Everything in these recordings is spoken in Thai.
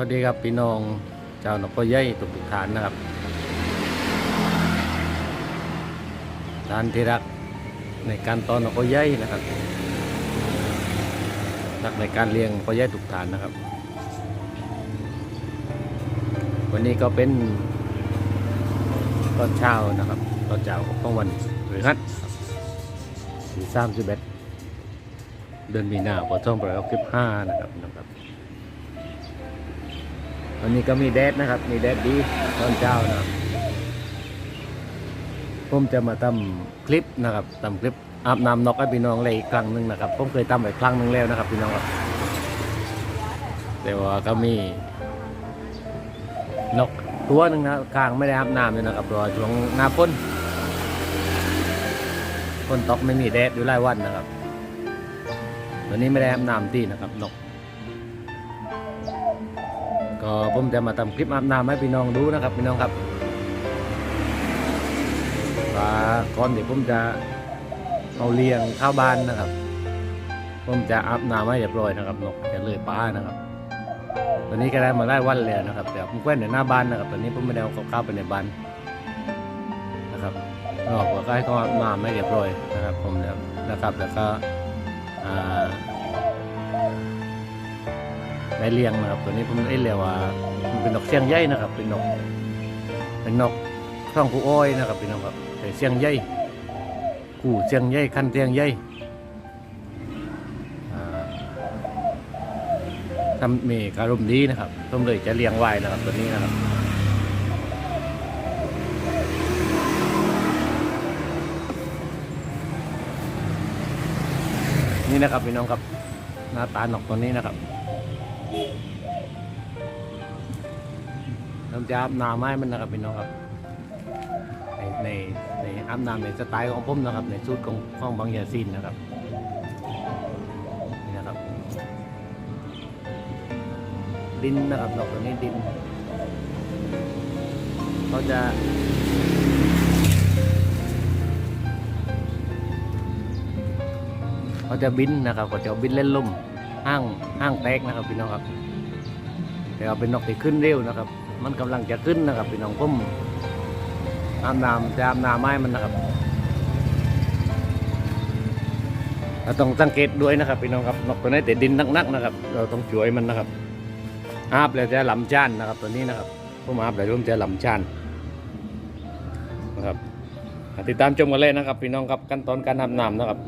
วัสดีครับพี่น้องเจ้านกกระย่อยทุกทุกฐานนะครับท่านที่รักในการตอนนกกระย่อยนะครับรักในการเลี้ยงกระย่อยทุกฐานนะครับ วันนี้ก็เป็นตอนเช้านะครับตอนเช้าของวันพฤหัสที่สามสิบเอ็ดเดือนมีนาคมสองพันหกสิบห้านะครับนะครับ วันนี้ก็มีแดดนะครับ มีแดดดีตอนเช้านะผมจะมาทำคลิปนะครับทำคลิปอาบน้ำนกให้พี่น้องเลยอีกครั้งหนึ่งนะครับ ผมเคยทำไปครั้งหนึ่งแล้วนะครับพี่น้องครับแต่ว่าก็มีนกตัวหนึ่งนะกลางไม่ได้อาบน้ำเลยนะครับราะว่าช่วงหน้าฝนฝนตกไม่มีแดดอยู่หลายวันนะครับตัวนี้ไม่ได้อาบน้ำที่นะครับนก ก็ผมจะมาทำคลิปอาบน้ำให้พี่น้องดูนะครับพี่น้องครับว่าก่อนที่ผมจะเอาเลี้ยงข้าวบ้านนะครับ ผมจะอาบน้ำให้เรียบร้อยนะครับนกจะเลยป้านะครับตอนนี้ก็ได้มาได้วันแล้วนะครับ แต่ผมแควนในหน้าบ้านนะครับ ตอนนี้ผมไม่ได้เอาข้าวไปในบ้านนะครับนอกก็ให้เขาอาบน้ำให้เรียบร้อยนะครับ ผมนะครับนะครับแล้วก็อ่า ได้เลี้ยงนะครับ ตัวนี้ผมได้เรียกว่ามันเป็นนกเสียงใหญ่นะครับ เป็นนก เป็นนกท้องผู้อ้อยนะครับเป็นนกครับแต่เสียงใหญ่กู่เสียงใหญ่คันเสียงใหญ่อ่าทำเมีการมดีนะครับผมเลยจะเลี้ยงไว้นะครับตัวนี้นะครับนี่นะครับพี่น้องครับหน้าตาหนกตัวนี้นะครับ น้ำจะอาบน้ำให้มันนะครับพี่น้องครับ ในในในอาบน้ำในสไตล์ของผมนะครับ ในสูตรของของบางยาซินนะครับนี่นะครับ ดินนะครับดอกตัวนี้ดินเขาจะเขาจะบินนะครับเขาจะบินเล่นลมห้างห้างแตกนะครับพี่น้องครับแต่ว่าเป็นนกที่ขึ้นเร็วนะครับ มันกำลังจะขึ้นนะครับพี่น้องผมอาบน้ำจะอาบน้ำไม้มันนะครับเราต้องสังเกตด้วยนะครับพี่น้องครับนกตัวนี้แต่ดินนักๆนะครับ เราต้องช่วยมันนะครับอาบแล้วจะลำจานนะครับ ตัวนี้นะครับผมอาบแล้วผมจะลำจานนะครับติดตามชมกันเลยนะครับ พี่น้องครับขั้นตอนการอาน้ำนะครับ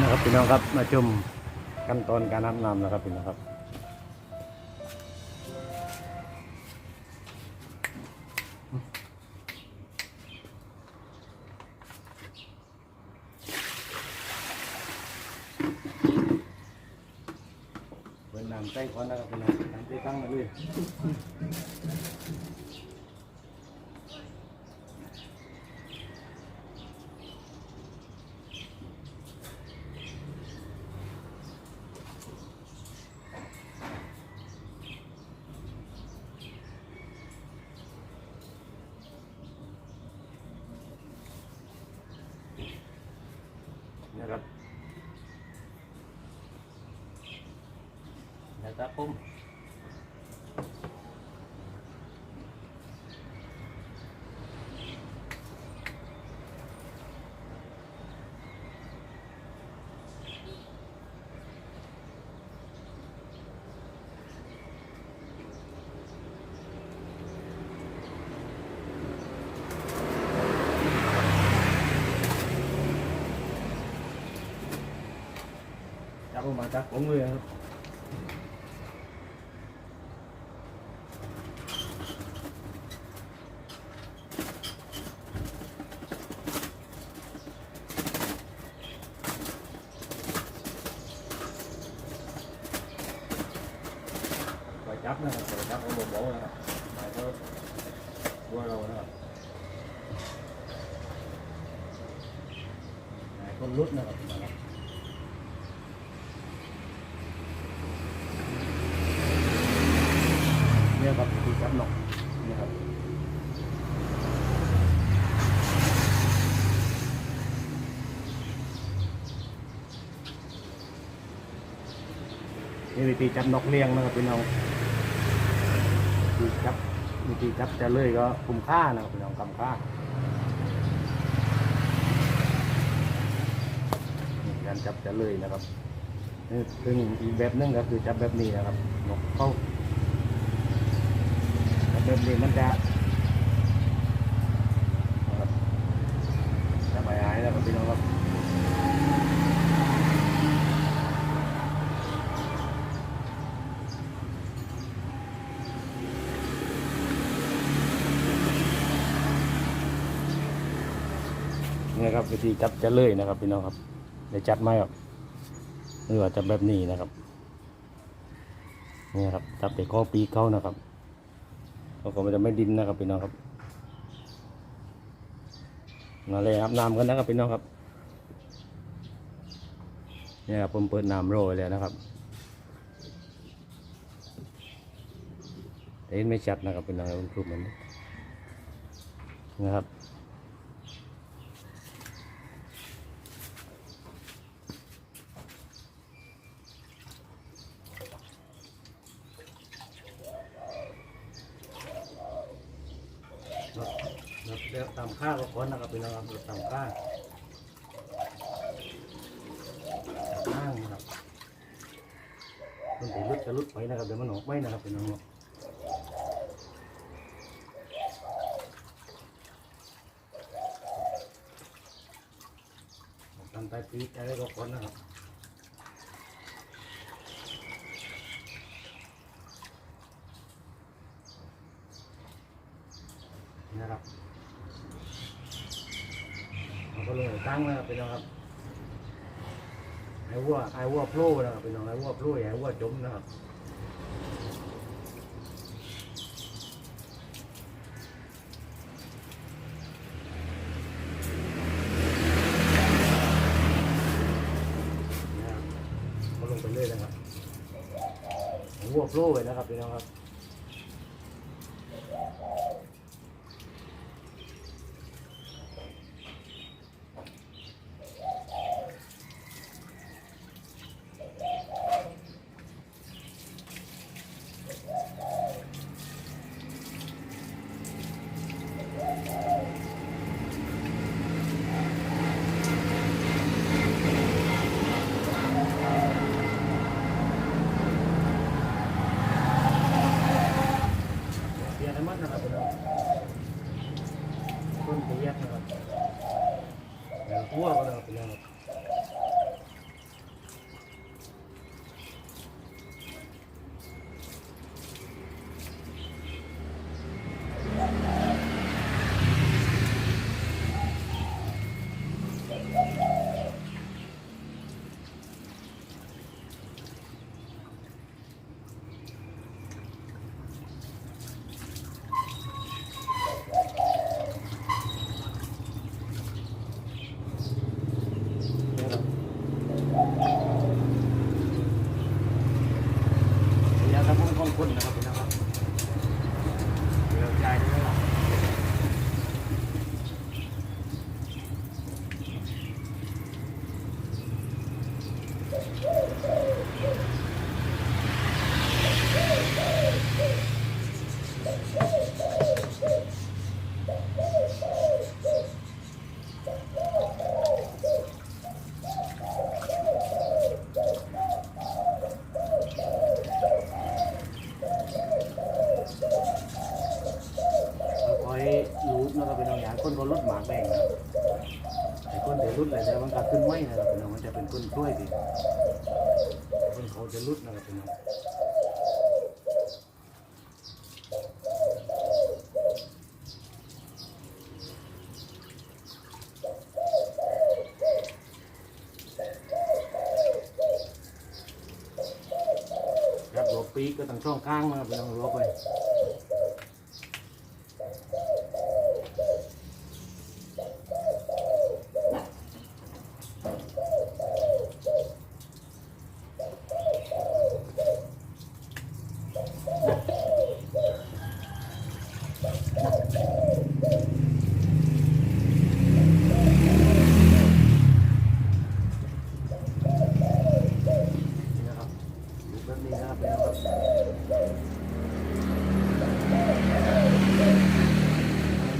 นะครับพี่น้องครับมาชมขั้นตอนการอาบน้ำนะครับพี่น้องครับ ใส่ก่อนนะครับพี่น้องน้ำใจตั้งมาเลย ออกมาจากผมเลยครับไปจับนะครับไปจับเอาโบนะครับไปเขาตัวเรานะครับไหนคนรุดนะครับนะครับ เนี่ยครับคือจับนกนี่ครับ นี่วิธีจับนกเลี้ยงนะครับพี่น้องวิธีจับวิธีจับจะเลื่อยก็คุ้มค่านะครับพี่น้องคุ้มค่านี่การจับจะเลื่อยนะครับนี่ซึ่งอีกแบบหนึงก็คือจับแบบนี้นะครับนกเข้าแบบนี้มันจะนะครับจะไม่หายแล้วครับพี่น้องครับ นี่ครับวิธีจับจะเลื่อยนะครับพี่น้องครับเดี๋ยวจัดไหมครับหรือว่าจับแบบนี้นะครับนี่ครับจับแต่ข้อปีเขานะครับเขาก็มันจะไม่ดินนะครับพี่น้องครับมาเลยครับน้ำกันนะครับพี่น้องครับนี่ครับผมเปิดน้ำโรยแล้วนะครับแต่เห็นไม่ชัดนะครับพี่น้องครับผมคลุมมันนะครับ เดี๋ยวตามค่าก็ขอนนะครับพี่น้องครับตามค่าข้างนะครับมันถือลุดจะลุดไปนะครับเดี๋ยวมันออกไปนะครับพี่น้องครับตามใต้ปีกอะไรก็ขอนนะครับนะครับเราก็เลย ตั้งนะครับพี่น้องครับไอ้วัวไอ้วัวโผล่นะครับพี่น้องไอ้วัวโผล่ไอ้วัวจมนะครับนะครับก็ลงไปเรื่อยนะครับไอ้วัวโผล่เลยนะครับพี่น้องครับ เสียน้ำมันนะครับพี่น้องต้นเสียนะครับ แล้วตัวก็ คนนะครับพี่น้อง บนะครับพี่น้องอย่างคนเขาลดหมากแดงนะครับแต่คนที่รุดอะไรแต่มันก็ขึ้นไม่นะครับพี่น้องมันจะเป็นคนช่วยดิคนเขาจะรุดนะครับพี่น้องครับหัวปีก็ต้องช่องข้างนะครับพี่น้องหัวไป นี่นะครับดูแบบนี้นะครับเป็นนะครับ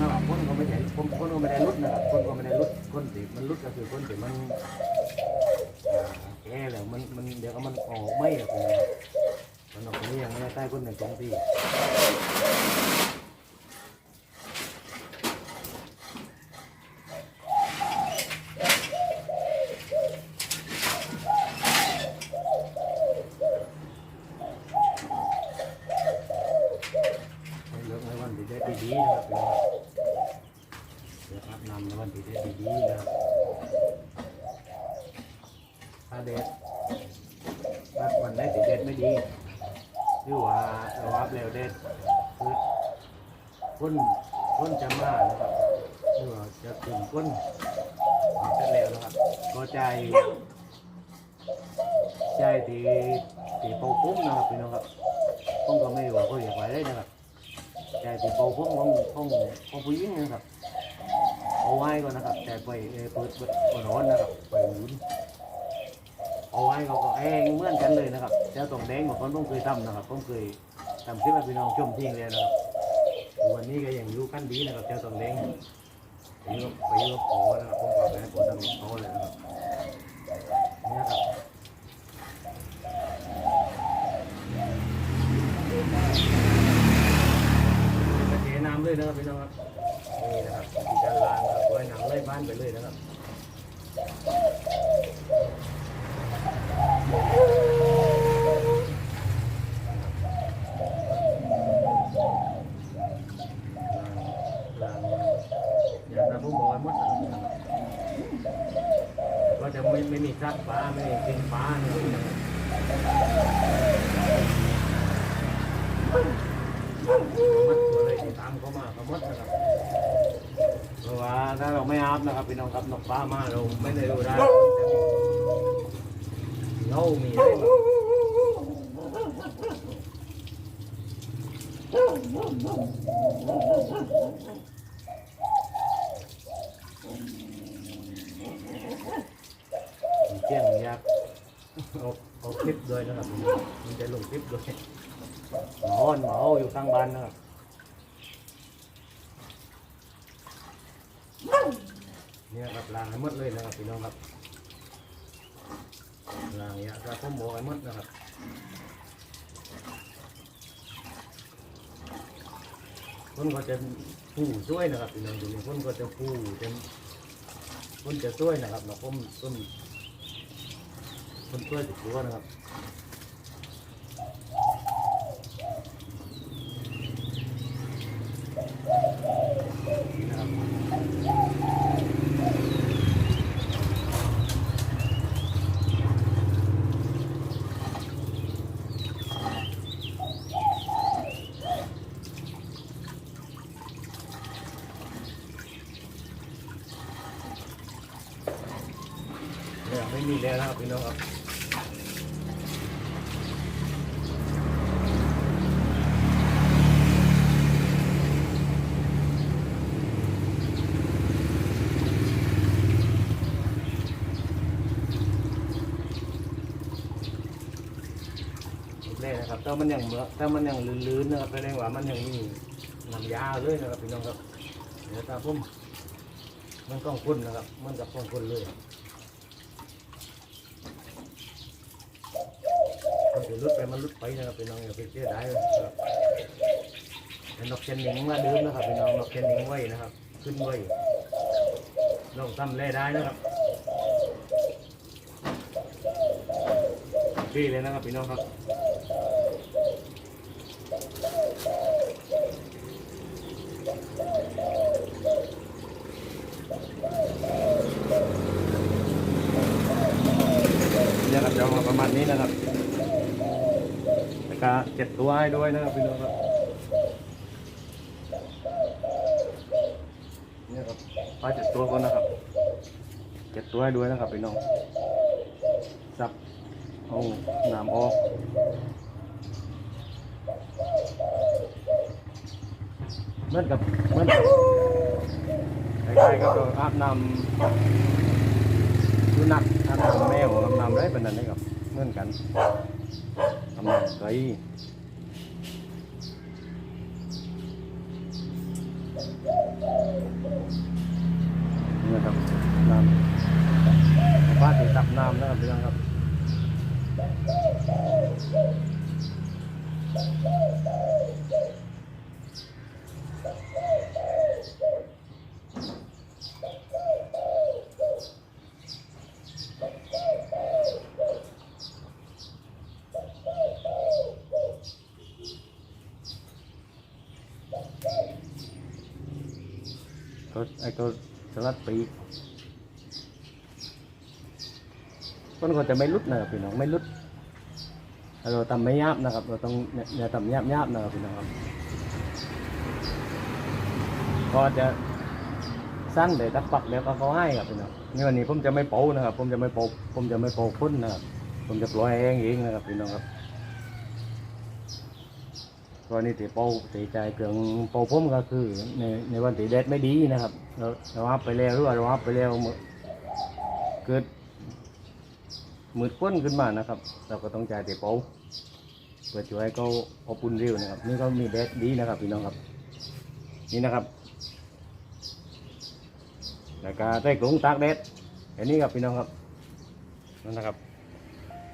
นะครับคนก็ไม่ใช่คนคนก็ไม่ได้ลุดนะครับคนก็ไม่ได้ลุดคนที่มันลุดก็คือคนที่มันอ่าแก่แล้วมันมันเดี๋ยวก็มันอ อกไม่อะคุณมันออกนี้ยังไม่ได้ใต้คนหนึ่งสองทีให้เลือกในวันที่ได้ดีๆนะครับพี่น้องเลือกอาบน้ำในวันที่ได้ดีๆนะครับถ้าเด็ดถ้าวันไหนที่เด็ดไม่ดีหรือว่าเราอัพเร็วเด็ดคือ ก้นก้นจะมานะครับหรือว่าจะถึงก้นจะเร็วนะครับก็ใจใจที่ที่เป่าปุ้มนะครับพี่น้องครับผมก็ไม่ว่าเขาเรียกว่าอะไรนะครับใจที่เป่าปุ้มของของของผู้หญิงนะครับเอาไว้ก่อนนะครับแต่ไปเปิดเปิดร้อนนะครับไปหมุนเอาไว้เขาก็แห้งเหมือนกันเลยนะครับเจ้าตองแดงของคนต้องเคยทำนะครับผมเคยทำคลิปให้พี่น้องชมทิ้งเลยนะครับ วันนี้ก็ยังอยู่กันดีนะครับเจ้าตองแดงไปอยู่ไปยกับปอนะครับผมก็ไปให้ปอทำกับเขาเลยนะครับเนี่ยครับไปเทน้ำเลยนะครับพี่น้องครับนี่นะครับที่การล้างนะครับปล่อยน้ำไหลบ้านไปเลยนะครับ ลางอย่างที่ผมบอกไว้หมดนะครับก็จะไม่ไม่มีซักฟ้าไม่มีกินฟ้าเนี่ยมัดตัวเลยที่ตามเขามาเขาหม ดนะครับเพราะว่าถ้าเราไม่อาบนะครับพี่น้องครับนกฟ้ามาเราไม่ได้รู้ได้เรามีอะไรบ้างมีเจียงยากเอาเอาคลิปด้วยนะครับมันจะลงคลิปด้วยนอนเหมาอยู่ข้างบ้านนะครับ เนี่ยครับล้างให้หมดเลยนะครับพี่น้องครับล้างยาสระผมบอกให้หมดนะครับคนก็จะผู้ช่วยนะครับพี่น้องดูนี่คนก็จะผู้จะคนจะช่วยนะครับเนาะผมต้นคนช่วยติดตัวนะครับเนี่ยไม่มีแล้วนะครับพี่น้องครับเลย นะครับถ้ามันยังเมื่อถ้ามันยังลื่นๆนะครับแสดงว่ามันยังมีน้ำยาเลยนะครับพี่น้องครับเดี๋ยวตาพุ่มมันต้องพ่นนะครับ มันกับต้องพ่นเลยมันจะลุดไปมันลุดไปนะครับพี่น้องอย่าไปเสียดายนะครับนกเชนหนิงมาเดิมนะครับพี่น้องนกเชนหนิงไว้นะครับ ขึ้นไว้ลองทำเล่ได้นะครับพี่เลยนะครับพี่น้องครับ เนี่ยครับจะออกมา ประมาณนี้นะครับแล้วก็เจ็ดตัวให้ด้วยนะครับพี่น้องครับเนี่ยครับปลาเจ็ดตัวก่อนนะครับเจ็ดตัวให้ด้วยนะครับพี่น้องซับเอาน้ำออกเหมือนกับเหมือนกับคล้ายๆกับอาบน้ำดูนักทำนำแมวทำนำได้เป็นนั้นได้ครับ เหมือนกันทำนำไก่นี่นะครับน้ำบ้านถึงตับน้ำนะครับพี่น้องครับ ตัวไอ้ตัวสลัดปีกมันก็จะไม่ลุดนะครับพี่น้องไม่ลุดเราทำไม่ยาบนะครับ เราต้องเนี่ยเนี่ยทำยาบยาบๆนะครับพี่น้องครับก็จะสั้นเลยตักปักเดี๋ยวก็เขาให้ครับพี่น้องนี่วันนี้ผมจะไม่โป้นะครับ ผมจะไม่โป้ผมจะไม่โป้พุ่นนะครับผมจะปล่อยเองเองนะครับพี่น้องครับ ตอนนี้ตีโป้ตีใจเกลืองโป้พุ่มก็คือ ในในวันตีแดดไม่ดีนะครับ เราเราอัพไปแล้วหรือว่าเราอัพไปแล้วเมื่อเกิดมืดควนขึ้นมานะครับ เราก็ต้องจ่ายตีโป้เพื่อช่วยเขาอบอุ่นเร็วนะครับ นี่ก็มีแดดดีนะครับพี่น้องครับ นี่นะครับแล้วก็ได้กรุงตากแดดอันนี้ครับพี่น้องครับนั่นนะครับ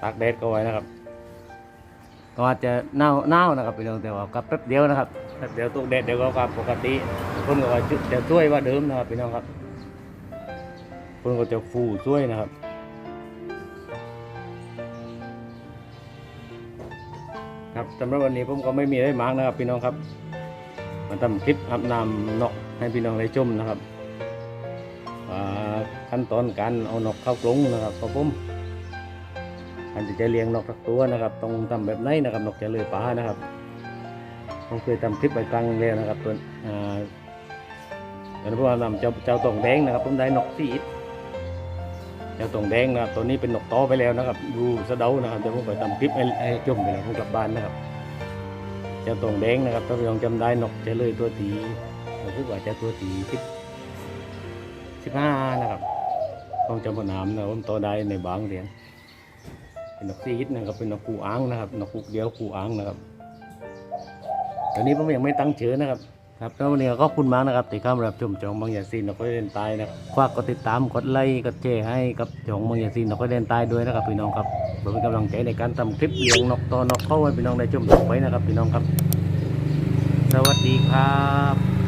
ตากแดดก็ไว้นะครับ ก็อาจจะเน่าเน่านะครับพี่น้องแต่ว่ากับแป๊บเดียวนะครับแป๊บเดียวตกแดดเดี๋ยวก็กลับปกติคนก็จะช่วยว่าเดิมนะครับพี่น้องครับคนก็จะฟูช่วยนะครับครับสำหรับวันนี้ผมก็ไม่มีอะไรมากนะครับพี่น้องครับมาทำคลิปอาบน้ำนกให้พี่น้องได้ชมนะครับขั้นตอนการเอานกเข้ากรงนะครับครับผม อันจะเลี้ยงนกสักตัวนะครับต้องทำแบบไหนนะครับนกจะเลือยป่านะครับผมเคยทำคลิปไปครั้งแล้วนะครับตัวอ่าตอนนี้ผมเอานำเจ้าเจ้าตองแดงนะครับผมได้นกสีอิฐเจ้าตองแดงนะครับตัวนี้เป็นนกโตอไปแล้วนะครับดูสะเดานะครับเดี๋ยวผมไปทำคลิปให้ให้ชมไปแล้วผมกลับบ้านนะครับ เจ้าตองแดงนะครับถ้าพี่น้องจำได้นกจะเลือยตัวตีรู้สึกว่าจะตัวตีสิบสิบห้านะครับต้องจำพนามนะผมโตได้ในบางเรียน เป็นนกซีฮิตนะครับ เป็นนกปูอ้างนะครับนกปูเดียวปูอ้างนะครับตอนนี้ผมยังไม่ตั้งเชื้อนะครับ ครับแล้ววันนี้ก็ขอบคุณมากนะครับที่เข้ามรับชมจองบางอย่างซีนนกก็เล่นตายนะฝากกดติดตามกดไลค์กดแชร์ให้กับจองบางอย่างซีนนกก็เล่นตายด้วยนะครับพี่น้องครับเพื่อเป็นกำลังใจในการทำคลิปเลี้ยงนกตอนกเข้าให้พี่น้องได้ชมต่อไปนะครับพี่น้องครับ สวัสดีครับ